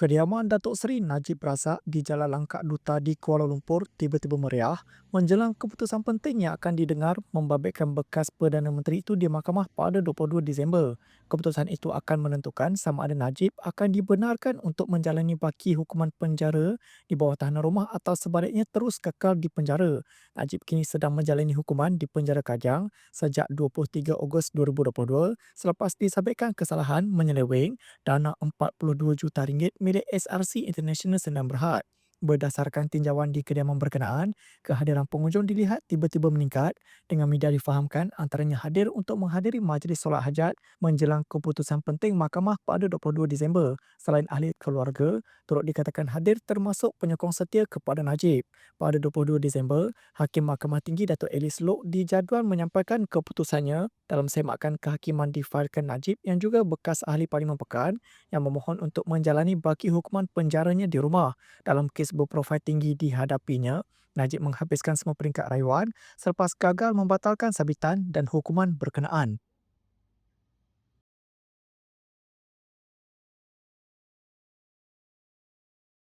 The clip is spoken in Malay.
Kediaman Datuk Seri Najib Razak di Jalan Langkah Duta di Kuala Lumpur tiba-tiba meriah menjelang keputusan penting yang akan didengar membabitkan bekas Perdana Menteri itu di mahkamah pada 22 Disember. Keputusan itu akan menentukan sama ada Najib akan dibenarkan untuk menjalani baki hukuman penjara di bawah tahanan rumah atau sebaliknya terus kekal di penjara. Najib kini sedang menjalani hukuman di penjara Kajang sejak 23 Ogos 2022 selepas disabitkan kesalahan menyeleweng dana 42 juta ringgit milik SRC International Sdn Bhd. Berdasarkan tinjauan di kediaman berkenaan, kehadiran pengunjung dilihat tiba-tiba meningkat dengan media difahamkan antaranya hadir untuk menghadiri majlis solat hajat menjelang keputusan penting mahkamah pada 22 Disember. Selain ahli keluarga, turut dikatakan hadir termasuk penyokong setia kepada Najib. Pada 22 Disember, Hakim Mahkamah Tinggi Datuk Elis Lok dijadual menyampaikan keputusannya dalam semakan kehakiman difailkan Najib yang juga bekas ahli Parlimen Pekan yang memohon untuk menjalani baki hukuman penjaranya di rumah dalam kes berprofil tinggi dihadapinya. Najib menghabiskan semua peringkat rayuan selepas gagal membatalkan sabitan dan hukuman berkenaan.